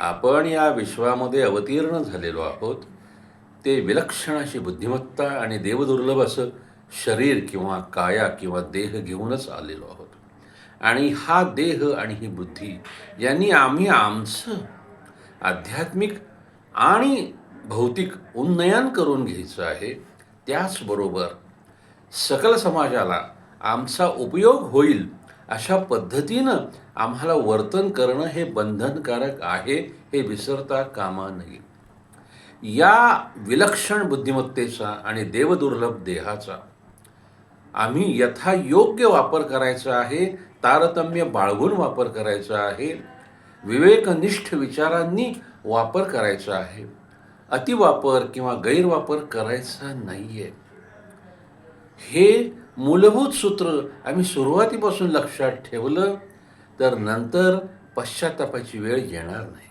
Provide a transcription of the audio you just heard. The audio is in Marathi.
आपण या विश्वामध्ये अवतीर्ण झालेलो आहोत. ते विलक्षण अशी बुद्धिमत्ता आणि देवदुर्लभ असं शरीर किंवा काया किंवा देह घेऊनच आलेलो आहोत. आणि हा देह आणि ही बुद्धी यांनी आम्ही आमचं आध्यात्मिक आणि भौतिक उन्नयन करून घ्यायचं आहे. त्याचबरोबर सकल समाजाला आमचा उपयोग होईल अशा पद्धतीनं आम्हाला वर्तन करणं हे बंधनकारक आहे हे विसरता कामा नये. या विलक्षण बुद्धिमत्तेचा आणि देवदुर्लभ देहाचा आम्ही यथायोग्य वापर करायचा आहे तारतम्य बाळगून वापर करायचा आहे विवेकनिष्ठ विचारांनी वापर करायचा आहे. अतिवापर किंवा गैरवापर करायचा नाही आहे हे मूलभूत सूत्र आम्ही सुरुवातीपासून लक्षात ठेवलं तर नंतर पश्चातापाची वेळ येणार नाही.